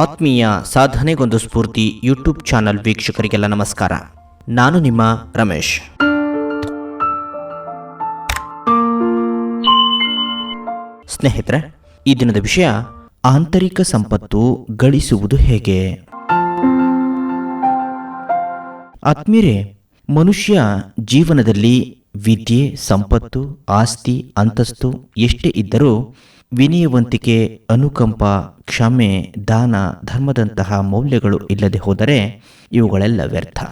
ಆತ್ಮೀಯ ಸಾಧನೆಗೊಂದು ಸ್ಫೂರ್ತಿ YouTube channel ವೀಕ್ಷಕರಿಗೆಲ್ಲ ನಮಸ್ಕಾರ. ನಾನು ನಿಮ್ಮ ರಮೇಶ್. ಸ್ನೇಹಿತರೆ, ಈ ದಿನದ ವಿಷಯ ಆಂತರಿಕ ಸಂಪತ್ತು ಗಳಿಸುವುದು ಹೇಗೆ? ಆತ್ಮೀರೇ, ಮನುಷ್ಯ ಜೀವನದಲ್ಲಿ ವಿದ್ಯೆ, ಸಂಪತ್ತು, ಆಸ್ತಿ, ಅಂತಸ್ತು ಎಷ್ಟೇ ಇದ್ದರೂ ವಿನಯವಂತಿಕೆ, ಅನುಕಂಪ, ಕ್ಷಮೆ, ದಾನ, ಧರ್ಮದಂತಹ ಮೌಲ್ಯಗಳು ಇಲ್ಲದೆ ಹೋದರೆ ಇವುಗಳೆಲ್ಲ ವ್ಯರ್ಥ.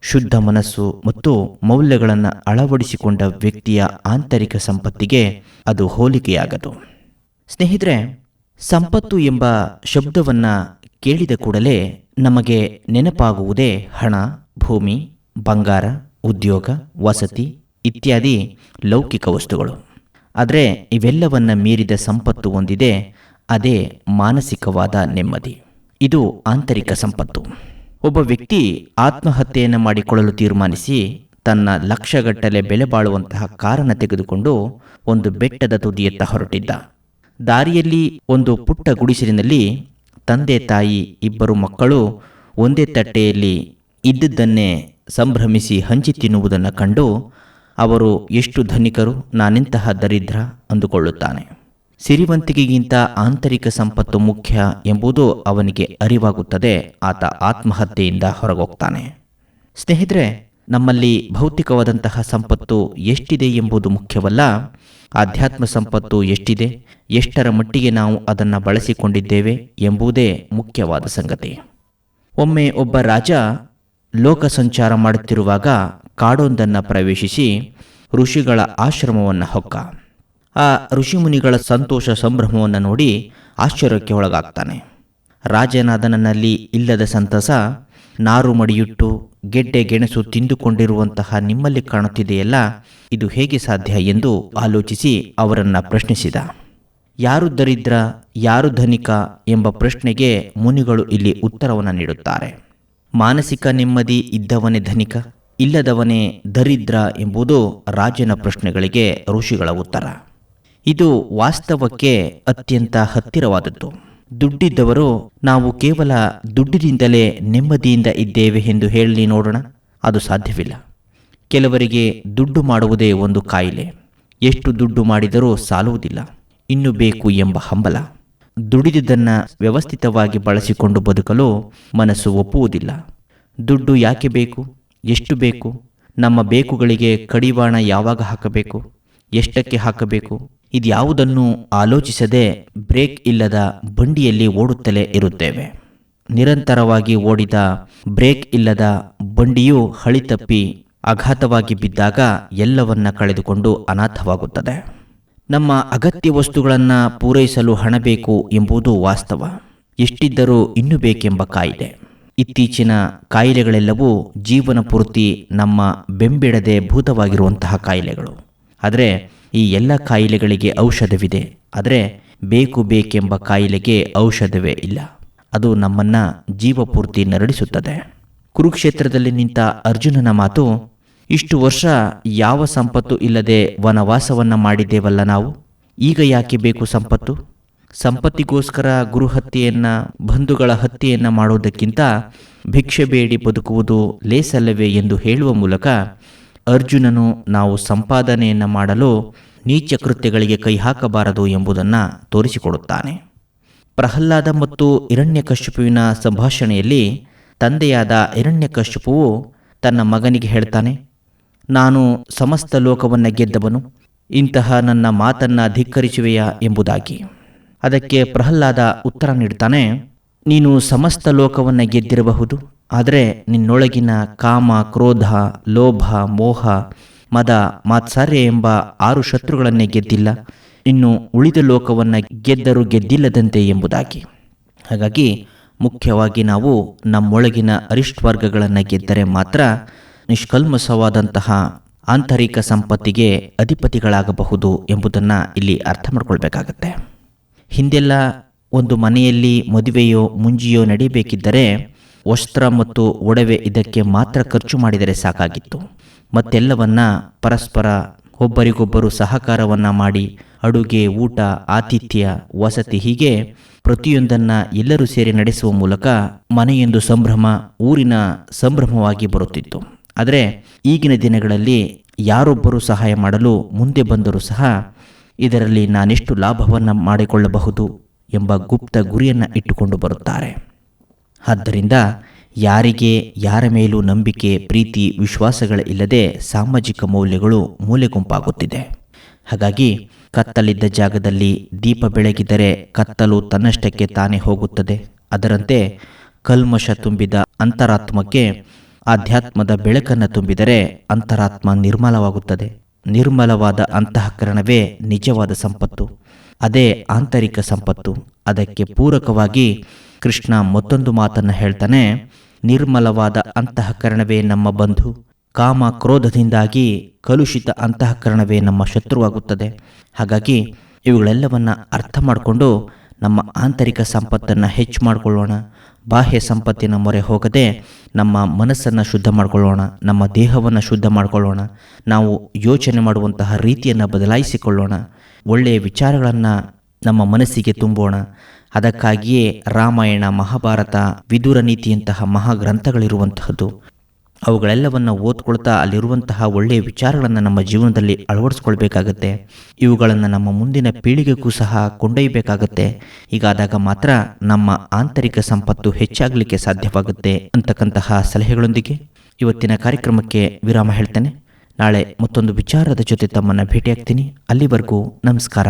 ಶುದ್ಧ ಮನಸ್ಸು ಮತ್ತು ಮೌಲ್ಯಗಳನ್ನು ಅಳವಡಿಸಿಕೊಂಡ ವ್ಯಕ್ತಿಯ ಆಂತರಿಕ ಸಂಪತ್ತಿಗೆ ಅದು ಹೋಲಿಕೆಯಾಗದು. ಸ್ನೇಹಿತರೆ, ಸಂಪತ್ತು ಎಂಬ ಶಬ್ದವನ್ನು ಕೇಳಿದ ಕೂಡಲೇ ನಮಗೆ ನೆನಪಾಗುವುದೇ ಹಣ, ಭೂಮಿ, ಬಂಗಾರ, ಉದ್ಯೋಗ, ವಸತಿ ಇತ್ಯಾದಿ ಲೌಕಿಕ ವಸ್ತುಗಳು. ಆದರೆ ಇವೆಲ್ಲವನ್ನ ಮೀರಿದ ಸಂಪತ್ತು ಹೊಂದಿದೆ, ಅದೇ ಮಾನಸಿಕವಾದ ನೆಮ್ಮದಿ. ಇದು ಆಂತರಿಕ ಸಂಪತ್ತು. ಒಬ್ಬ ವ್ಯಕ್ತಿ ಆತ್ಮಹತ್ಯೆಯನ್ನು ಮಾಡಿಕೊಳ್ಳಲು ತೀರ್ಮಾನಿಸಿ ತನ್ನ ಲಕ್ಷಗಟ್ಟಲೆ ಬೆಲೆ ಬಾಳುವಂತಹ ಕಾರನ್ನು ತೆಗೆದುಕೊಂಡು ಒಂದು ಬೆಟ್ಟದ ತುದಿಯತ್ತ ಹೊರಟಿದ್ದ. ದಾರಿಯಲ್ಲಿ ಒಂದು ಪುಟ್ಟ ಗುಡಿಸಲಿನಲ್ಲಿ ತಂದೆ ತಾಯಿ ಇಬ್ಬರು ಮಕ್ಕಳು ಒಂದೇ ತಟ್ಟೆಯಲ್ಲಿ ಇದ್ದದ್ದನ್ನೇ ಸಂಭ್ರಮಿಸಿ ಹಂಚಿ ತಿನ್ನುವುದನ್ನು ಕಂಡು ಅವರು ಎಷ್ಟು ಧನಿಕರು, ನಾನೆಂತಹ ದರಿದ್ರ ಅಂದುಕೊಳ್ಳುತ್ತಾನೆ. ಸಿರಿವಂತಿಕೆಗಿಂತ ಆಂತರಿಕ ಸಂಪತ್ತು ಮುಖ್ಯ ಎಂಬುದು ಅವನಿಗೆ ಅರಿವಾಗುತ್ತದೆ, ಆತ ಆತ್ಮಹತ್ಯೆಯಿಂದ ಹೊರಗೋಗ್ತಾನೆ. ಸ್ನೇಹಿತರೆ, ನಮ್ಮಲ್ಲಿ ಭೌತಿಕವಾದಂತಹ ಸಂಪತ್ತು ಎಷ್ಟಿದೆ ಎಂಬುದು ಮುಖ್ಯವಲ್ಲ. ಆಧ್ಯಾತ್ಮ ಸಂಪತ್ತು ಎಷ್ಟಿದೆ, ಎಷ್ಟರ ಮಟ್ಟಿಗೆ ನಾವು ಅದನ್ನು ಬಳಸಿಕೊಂಡಿದ್ದೇವೆ ಎಂಬುದೇ ಮುಖ್ಯವಾದ ಸಂಗತಿ. ಒಮ್ಮೆ ಒಬ್ಬ ರಾಜ ಲೋಕ ಸಂಚಾರ ಮಾಡುತ್ತಿರುವಾಗ ಕಾಡೊಂದನ್ನು ಪ್ರವೇಶಿಸಿ ಋಷಿಗಳ ಆಶ್ರಮವನ್ನು ಹೊಕ್ಕ. ಆ ಋಷಿಮುನಿಗಳ ಸಂತೋಷ ಸಂಭ್ರಮವನ್ನು ನೋಡಿ ಆಶ್ಚರ್ಯಕ್ಕೆ ಒಳಗಾಗ್ತಾನೆ. ರಾಜನಾದನಲ್ಲಿ ಇಲ್ಲದ ಸಂತಸ, ನಾರು ಮಡಿಯುಟ್ಟು ಗೆಡ್ಡೆ ಗೆಣಸು ತಿಂದುಕೊಂಡಿರುವಂತಹ ನಿಮ್ಮಲ್ಲಿ ಕಾಣುತ್ತಿದೆಯಲ್ಲ, ಇದು ಹೇಗೆ ಸಾಧ್ಯ ಎಂದು ಆಲೋಚಿಸಿ ಅವರನ್ನು ಪ್ರಶ್ನಿಸಿದ. ಯಾರು ದರಿದ್ರ ಯಾರು ಧನಿಕ ಎಂಬ ಪ್ರಶ್ನೆಗೆ ಮುನಿಗಳು ಇಲ್ಲಿ ಉತ್ತರವನ್ನು ನೀಡುತ್ತಾರೆ. ಮಾನಸಿಕ ನೆಮ್ಮದಿ ಇದ್ದವನೇ ಧನಿಕ. ಇಲ್ಲದವನೇ ದರಿದ್ರ ಎಂಬುದು ರಾಜನ ಪ್ರಶ್ನೆಗಳಿಗೆ ಋಷಿಗಳ ಉತ್ತರ. ಇದು ವಾಸ್ತವಕ್ಕೆ ಅತ್ಯಂತ ಹತ್ತಿರವಾದದ್ದು. ದುಡ್ಡಿದ್ದವರು, ನಾವು ಕೇವಲ ದುಡ್ಡಿನಿಂದಲೇ ನೆಮ್ಮದಿಯಿಂದ ಇದ್ದೇವೆ ಎಂದು ಹೇಳಿ ನೋಡೋಣ. ಅದು ಸಾಧ್ಯವಿಲ್ಲ. ಕೆಲವರಿಗೆ ದುಡ್ಡು ಮಾಡುವುದೇ ಒಂದು ಕಾಯಿಲೆ. ಎಷ್ಟು ದುಡ್ಡು ಮಾಡಿದರೂ ಸಾಲುವುದಿಲ್ಲ. ಇನ್ನು ಬೇಕು ಎಂಬ ಹಂಬಲ. ದುಡಿದುದನ್ನು ವ್ಯವಸ್ಥಿತವಾಗಿ ಬಳಸಿಕೊಂಡು ಬದುಕಲು ಮನಸ್ಸು ಒಪ್ಪುವುದಿಲ್ಲ. ದುಡ್ಡು ಯಾಕೆ ಬೇಕು? ಎಷ್ಟು ಬೇಕು? ನಮ್ಮ ಬೇಕುಗಳಿಗೆ ಕಡಿವಾಣ ಯಾವಾಗ ಹಾಕಬೇಕು? ಎಷ್ಟಕ್ಕೆ ಹಾಕಬೇಕು? ಇದ್ಯಾವುದನ್ನು ಆಲೋಚಿಸದೆ ಬ್ರೇಕ್ ಇಲ್ಲದ ಬಂಡಿಯಲ್ಲಿ ಓಡುತ್ತಲೇ ಇರುತ್ತೇವೆ. ನಿರಂತರವಾಗಿ ಓಡಿದ ಬ್ರೇಕ್ ಇಲ್ಲದ ಬಂಡಿಯು ಹಳಿತಪ್ಪಿ ಅಘಾತವಾಗಿ ಬಿದ್ದಾಗ ಎಲ್ಲವನ್ನ ಕಳೆದುಕೊಂಡು ಅನಾಥವಾಗುತ್ತದೆ. ನಮ್ಮ ಅಗತ್ಯ ವಸ್ತುಗಳನ್ನು ಪೂರೈಸಲು ಹಣ ಬೇಕು ಎಂಬುದು ವಾಸ್ತವ. ಎಷ್ಟಿದ್ದರೂ ಇನ್ನೂ ಬೇಕೆಂಬ ಕಾಯಿಲೆ ಇತ್ತೀಚಿನ ಕಾಯಿಲೆಗಳೆಲ್ಲವೂ ಜೀವನ ಪೂರ್ತಿ ನಮ್ಮ ಬೆಂಬಿಡದೆ ಭೂತವಾಗಿರುವಂತಹ ಕಾಯಿಲೆಗಳು. ಆದರೆ ಈ ಎಲ್ಲ ಕಾಯಿಲೆಗಳಿಗೆ ಔಷಧವಿದೆ. ಆದರೆ ಬೇಕು ಬೇಕೆಂಬ ಕಾಯಿಲೆಗೆ ಔಷಧವೇ ಇಲ್ಲ. ಅದು ನಮ್ಮನ್ನು ಜೀವಪೂರ್ತಿ ನರಳಿಸುತ್ತದೆ. ಕುರುಕ್ಷೇತ್ರದಲ್ಲಿ ನಿಂತ ಅರ್ಜುನನ ಮಾತು, ಇಷ್ಟು ವರ್ಷ ಯಾವ ಸಂಪತ್ತು ಇಲ್ಲದೆ ವನವಾಸವನ್ನು ಮಾಡಿದ್ದೇವಲ್ಲ ನಾವು? ಈಗ ಯಾಕೆ ಬೇಕು ಸಂಪತ್ತು? ಸಂಪತ್ತಿಗೋಸ್ಕರ ಗುರು ಹತ್ಯೆಯನ್ನು ಬಂಧುಗಳ ಹತ್ಯೆಯನ್ನು ಮಾಡುವುದಕ್ಕಿಂತ ಭಿಕ್ಷೆ ಬೇಡಿ ಬದುಕುವುದು ಲೇಸಲ್ಲವೇ ಎಂದು ಹೇಳುವ ಮೂಲಕ ಅರ್ಜುನನು ನಾವು ಸಂಪಾದನೆಯನ್ನು ಮಾಡಲು ನೀಚ ಕೃತ್ಯಗಳಿಗೆ ಕೈ ಹಾಕಬಾರದು ಎಂಬುದನ್ನು ತೋರಿಸಿಕೊಡುತ್ತಾನೆ. ಪ್ರಹ್ಲಾದ ಮತ್ತು ಹಿರಣ್ಯಕಶ್ಯಪುವಿನ ಸಂಭಾಷಣೆಯಲ್ಲಿ ತಂದೆಯಾದ ಹಿರಣ್ಯಕಶ್ಯಪುವು ತನ್ನ ಮಗನಿಗೆ ಹೇಳ್ತಾನೆ, ನಾನು ಸಮಸ್ತ ಲೋಕವನ್ನು ಗೆದ್ದವನು, ಇಂತಹ ನನ್ನ ಮಾತನ್ನು ಧಿಕ್ಕರಿಸುವೆಯಾ ಎಂಬುದಾಗಿ. ಅದಕ್ಕೆ ಪ್ರಹ್ಲಾದ ಉತ್ತರ ನೀಡ್ತಾನೆ, ನೀನು ಸಮಸ್ತ ಲೋಕವನ್ನು ಗೆದ್ದಿರಬಹುದು, ಆದರೆ ನಿನ್ನೊಳಗಿನ ಕಾಮ, ಕ್ರೋಧ, ಲೋಭ, ಮೋಹ, ಮದ, ಮಾತ್ಸಾರ್ಯ ಎಂಬ ಆರು ಶತ್ರುಗಳನ್ನೇ ಗೆದ್ದಿಲ್ಲ. ಇನ್ನು ಉಳಿದ ಲೋಕವನ್ನು ಗೆದ್ದರೂ ಗೆದ್ದಿಲ್ಲದಂತೆ ಎಂಬುದಾಗಿ. ಹಾಗಾಗಿ ಮುಖ್ಯವಾಗಿ ನಾವು ನಮ್ಮೊಳಗಿನ ಅರಿಷ್ಟ್ ವರ್ಗಗಳನ್ನು ಗೆದ್ದರೆ ಮಾತ್ರ ನಿಷ್ಕಲ್ಮಸವಾದಂತಹ ಆಂತರಿಕ ಸಂಪತ್ತಿಗೆ ಅಧಿಪತಿಗಳಾಗಬಹುದು ಎಂಬುದನ್ನು ಇಲ್ಲಿ ಅರ್ಥ ಮಾಡ್ಕೊಳ್ಬೇಕಾಗತ್ತೆ. ಹಿಂದೆಲ್ಲ ಒಂದು ಮನೆಯಲ್ಲಿ ಮದುವೆಯೋ ಮುಂಜಿಯೋ ನಡೀಬೇಕಿದ್ದರೆ ವಸ್ತ್ರ ಮತ್ತು ಒಡವೆ ಇದಕ್ಕೆ ಮಾತ್ರ ಖರ್ಚು ಮಾಡಿದರೆ ಸಾಕಾಗಿತ್ತು. ಮತ್ತೆಲ್ಲವನ್ನ ಪರಸ್ಪರ ಒಬ್ಬರಿಗೊಬ್ಬರು ಸಹಕಾರವನ್ನು ಮಾಡಿ ಅಡುಗೆ, ಊಟ, ಆತಿಥ್ಯ, ವಸತಿ ಹೀಗೆ ಪ್ರತಿಯೊಂದನ್ನು ಎಲ್ಲರೂ ಸೇರಿ ನಡೆಸುವ ಮೂಲಕ ಮನೆಯೊಂದು ಸಂಭ್ರಮ ಊರಿನ ಸಂಭ್ರಮವಾಗಿ ಬರುತ್ತಿತ್ತು. ಆದರೆ ಈಗಿನ ದಿನಗಳಲ್ಲಿ ಯಾರೊಬ್ಬರು ಸಹಾಯ ಮಾಡಲು ಮುಂದೆ ಬಂದರೂ ಸಹ ಇದರಲ್ಲಿ ನಾನೆಷ್ಟು ಲಾಭವನ್ನು ಮಾಡಿಕೊಳ್ಳಬಹುದು ಎಂಬ ಗುಪ್ತ ಗುರಿಯನ್ನು ಇಟ್ಟುಕೊಂಡು ಬರುತ್ತಾರೆ. ಆದ್ದರಿಂದ ಯಾರಿಗೆ ಯಾರ ಮೇಲೂ ನಂಬಿಕೆ, ಪ್ರೀತಿ, ವಿಶ್ವಾಸಗಳಿಲ್ಲದೆ ಸಾಮಾಜಿಕ ಮೌಲ್ಯಗಳು ಮೂಲೆಗುಂಪಾಗುತ್ತಿದೆ. ಹಾಗಾಗಿ ಕತ್ತಲಿದ್ದ ಜಾಗದಲ್ಲಿ ದೀಪ ಬೆಳಗಿದರೆ ಕತ್ತಲು ತನ್ನಷ್ಟಕ್ಕೆ ತಾನೇ ಹೋಗುತ್ತದೆ. ಅದರಂತೆ ಕಲ್ಮಶ ತುಂಬಿದ ಅಂತರಾತ್ಮಕ್ಕೆ ಆಧ್ಯಾತ್ಮದ ಬೆಳಕನ್ನು ತುಂಬಿದರೆ ಅಂತರಾತ್ಮ ನಿರ್ಮಲವಾಗುತ್ತದೆ. ನಿರ್ಮಲವಾದ ಅಂತಃಕರಣವೇ ನಿಜವಾದ ಸಂಪತ್ತು. ಅದೇ ಆಂತರಿಕ ಸಂಪತ್ತು. ಅದಕ್ಕೆ ಪೂರಕವಾಗಿ ಕೃಷ್ಣ ಮತ್ತೊಂದು ಮಾತನ್ನು ಹೇಳ್ತಾನೆ, ನಿರ್ಮಲವಾದ ಅಂತಃಕರಣವೇ ನಮ್ಮ ಬಂಧು. ಕಾಮ ಕ್ರೋಧದಿಂದಾಗಿ ಕಲುಷಿತ ಅಂತಃಕರಣವೇ ನಮ್ಮ ಶತ್ರುವಾಗುತ್ತದೆ. ಹಾಗಾಗಿ ಇವುಗಳೆಲ್ಲವನ್ನು ಅರ್ಥ ಮಾಡಿಕೊಂಡು ನಮ್ಮ ಆಂತರಿಕ ಸಂಪತ್ತನ್ನು ಹೆಚ್ಚು ಮಾಡಿಕೊಳ್ಳೋಣ. ಬಾಹ್ಯ ಸಂಪತ್ತಿನ ಮೊರೆ ಹೋಗದೆ ನಮ್ಮ ಮನಸ್ಸನ್ನು ಶುದ್ಧ ಮಾಡಿಕೊಳ್ಳೋಣ, ನಮ್ಮ ದೇಹವನ್ನು ಶುದ್ಧ ಮಾಡಿಕೊಳ್ಳೋಣ, ನಾವು ಯೋಚನೆ ಮಾಡುವಂತಹ ರೀತಿಯನ್ನು ಬದಲಾಯಿಸಿಕೊಳ್ಳೋಣ, ಒಳ್ಳೆಯ ವಿಚಾರಗಳನ್ನು ನಮ್ಮ ಮನಸ್ಸಿಗೆ ತುಂಬೋಣ. ಅದಕ್ಕಾಗಿಯೇ ರಾಮಾಯಣ, ಮಹಾಭಾರತ, ವಿದುರ ನೀತಿಯಂತಹ ಮಹಾಗ್ರಂಥಗಳಿರುವಂತಹದ್ದು. ಅವುಗಳೆಲ್ಲವನ್ನು ಓದ್ಕೊಳ್ತಾ ಅಲ್ಲಿರುವಂತಹ ಒಳ್ಳೆಯ ವಿಚಾರಗಳನ್ನು ನಮ್ಮ ಜೀವನದಲ್ಲಿ ಅಳವಡಿಸ್ಕೊಳ್ಬೇಕಾಗತ್ತೆ. ಇವುಗಳನ್ನು ನಮ್ಮ ಮುಂದಿನ ಪೀಳಿಗೆಗೂ ಸಹ ಕೊಂಡೊಯ್ಯಬೇಕಾಗತ್ತೆ. ಹೀಗಾದಾಗ ಮಾತ್ರ ನಮ್ಮ ಆಂತರಿಕ ಸಂಪತ್ತು ಹೆಚ್ಚಾಗಲಿಕ್ಕೆ ಸಾಧ್ಯವಾಗುತ್ತೆ ಅಂತಕ್ಕಂತಹ ಸಲಹೆಗಳೊಂದಿಗೆ ಇವತ್ತಿನ ಕಾರ್ಯಕ್ರಮಕ್ಕೆ ವಿರಾಮ ಹೇಳ್ತೇನೆ. ನಾಳೆ ಮತ್ತೊಂದು ವಿಚಾರದ ಜೊತೆ ತಮ್ಮನ್ನು ಭೇಟಿಯಾಗ್ತೀನಿ. ಅಲ್ಲಿವರೆಗೂ ನಮಸ್ಕಾರ.